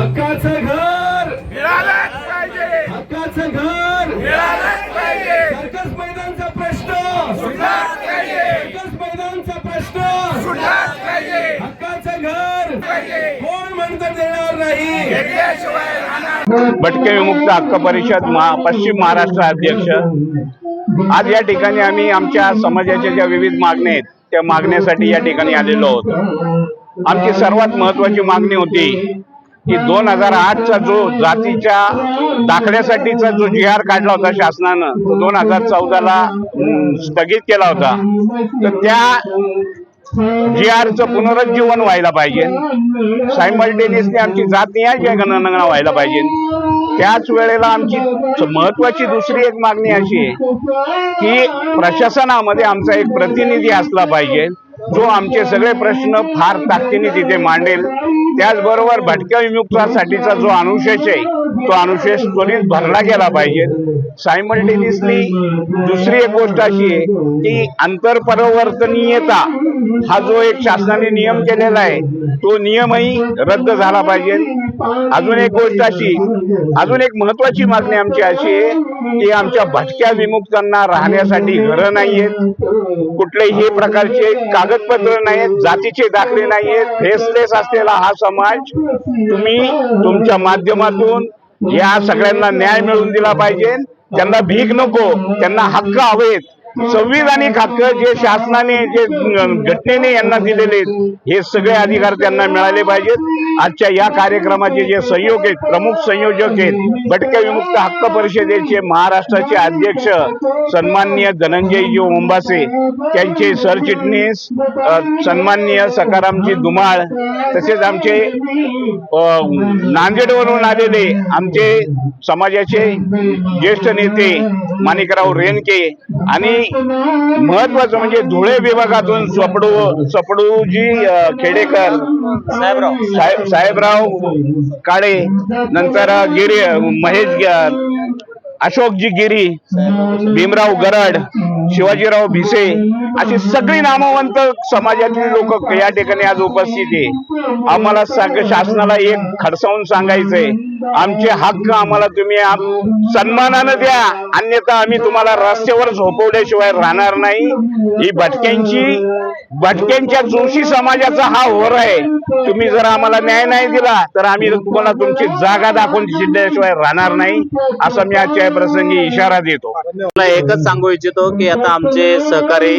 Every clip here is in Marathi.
हक्काचं घर. मिळालंच पाहिजे. हक्काचं घर. मिळालंच पाहिजे. सर्कस मैदानचा प्रश्न. सुटलाच पाहिजे. सर्कस मैदानचा प्रश्न. सुटलाच पाहिजे. हक्काचं घर. पाहिजे. कोण म्हणतं देणार नाही? भटके विमुक्त हक्क परिषद महा पश्चिम महाराष्ट्र अध्यक्ष. आज या ठिकाणी आम्ही आमच्या समाजाच्या ज्या विविध मागण्या आहेत त्या मागण्यासाठी या ठिकाणी आलेलो आहोत. आमची सर्वात महत्वाची मागणी होती की दोन हजार आठचा जो जातीच्या दाखल्यासाठीचा जो जी आर काढला होता शासनानं तो दोन हजार चौदाला स्थगित केला होता. तर त्या जी आरचं पुनरुज्जीवन व्हायला पाहिजे. सायमल्टेनियसली आमची जातीय जनगणना व्हायला पाहिजे. त्याच वेळेला आमची महत्वाची दुसरी एक मागणी अशी आहे की प्रशासनामध्ये आमचा एक प्रतिनिधी असला पाहिजे. जो आमचे सगळे प्रश्न फार ताकदीने तिथे मांडेल त्याचबरोबर भटक्या विमुक्तासाठीचा जो अनुशेष आहे तो अनुशेष त्वरित भरला गेला पाहिजे. सायमल्टेनियसली दुसरी एक गोष्ट अशी आहे की आंतरपरिवर्तनीयता हा जो एक शासनाने नियम केलेला आहे तो नियमही रद्द झाला पाहिजे. अजून एक गोष्ट अशी अजून एक महत्वाची मागणी आमची अशी आहे की आमच्या भटक्या विमुक्तांना राहण्यासाठी घरं नाहीयेत. कुठलेही प्रकारचे कागदपत्र नाहीत जातीचे दाखले नाहीयेत. फेसलेस असलेला हा समाज तुम्ही तुमच्या माध्यमातून या सगळ्यांना न्याय मिळवून दिला पाहिजे. त्यांना भीक नको त्यांना हक्क हवेत. संविधानिक हक्क जे शासनाने जे घटनेने यांना दिलेले हे सगळे अधिकार त्यांना मिळाले पाहिजेत. आजच्या या कार्यक्रमाचे जे संयोग आहेत प्रमुख संयोजक आहेत भटक्या विमुक्त हक्क परिषदेचे महाराष्ट्राचे अध्यक्ष सन्माननीय धनंजयजी ओंबासे त्यांचे सरचिटणीस सन्माननीय सकारामजी धुमाळ तसेच आमचे नांदेडवरून आलेले आमचे समाजाचे ज्येष्ठ नेते माणिकराव रेणके आणि महत्वाचं म्हणजे धुळे विभागातून सपडू सपडूजी खेडेकर साहेबराव साहेब साहेबराव काळे नंतर गिरी महेश अशोकजी गिरी भीमराव गरड शिवाजीराव भिसे अशी सगळी नामवंत समाजातील लोक या ठिकाणी आज उपस्थित आहे. आम्हाला सग- शासनाला एक खडसावून सांगायचंय. आमचे हक्क आम्हाला तुम्ही सन्मानानं द्या. अन्यथा आम्ही तुम्हाला रस्त्यावर झोपवल्याशिवाय राहणार नाही. ही भटक्यांची भटक्यांच्या जोशी समाजाचा हा होर आहे. तुम्ही जर आम्हाला न्याय नाही दिला तर आम्ही तुम्हाला तुमची जागा दाखवून दिल्याशिवाय राहणार नाही असं मी आजच्या प्रसंगी इशारा देतो. मला एकच सांगू इच्छितो की आता आमचे सहकारी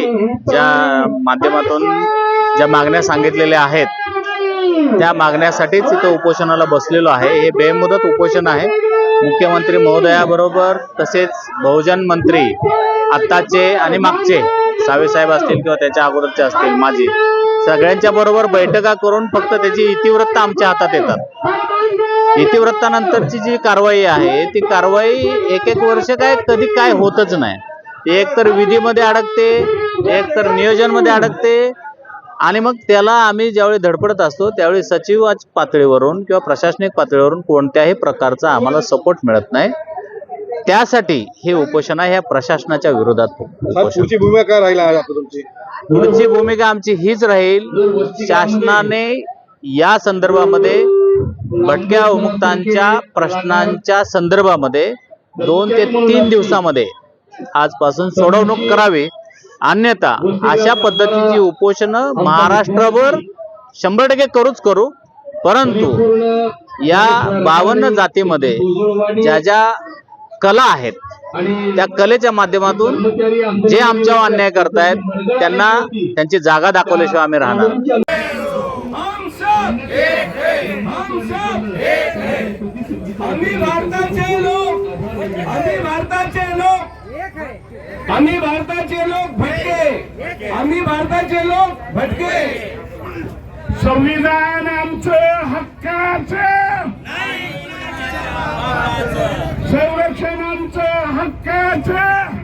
ज्या माध्यमातून ज्या मागण्या सांगितलेल्या आहेत त्या मागण्यासाठीच इथं उपोषणाला बसलेलो आहे. हे बेमुदत उपोषण आहे. मुख्यमंत्री महोदयाबरोबर तसेच बहुजन मंत्री आत्ताचे आणि मागचे सावेसाहेब असतील किंवा त्याच्या अगोदरचे असतील माझी सगळ्यांच्या बरोबर बैठका करून फक्त त्याची इतिवृत्त आमच्या हातात येतात. इतिवृत्तानंतरची जी कारवाई आहे ती कारवाई एक एक वर्ष काय कधी काय होतच नाही. एक तर विधीमध्ये अडकते एक तर नियोजनमध्ये अडकते. आणि मग त्याला आम्ही ज्यावेळी धडपडत असतो त्यावेळी सचिव पातळीवरून किंवा प्रशासनिक पातळीवरून कोणत्याही प्रकारचा आम्हाला सपोर्ट मिळत नाही. त्यासाठी हे उपोषण आहे ह्या प्रशासनाच्या विरोधात पुढची भूमिका राहील पुढची भूमिका आमची हीच राहील. शासनाने या संदर्भामध्ये भटक्या विमुक्तांच्या प्रश्नांच्या संदर्भामध्ये दोन ते तीन दिवसामध्ये आजपासून सोडवणूक करावी. अन्यथा अशा पद्धतीची उपोषण महाराष्ट्रभर शंभर टक्के करूच करू. परंतु या बावन्न जातीमध्ये ज्या ज्या कला आहेत त्या कलेच्या माध्यमातून जे आमच्यावर अन्याय करतायत त्यांना त्यांची जागा दाखवल्याशिवाय आम्ही राहणार आम्ही भारताचे लोक. आम्ही भारताचे लोक भटके. आम्ही भारताचे लोक भटके. संविधान आमचं हक्काचं. संरक्षण आमचं हक्काचं.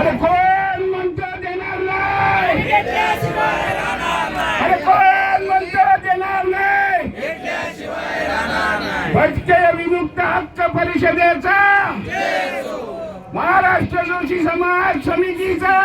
अरे कोण म्हणतं देणार नाही अरे कोण म्हणतं देणार नाही भटके विमुक्त हक्क परिषदेचा. महाराष्ट्र जोशी समाज समितीचा.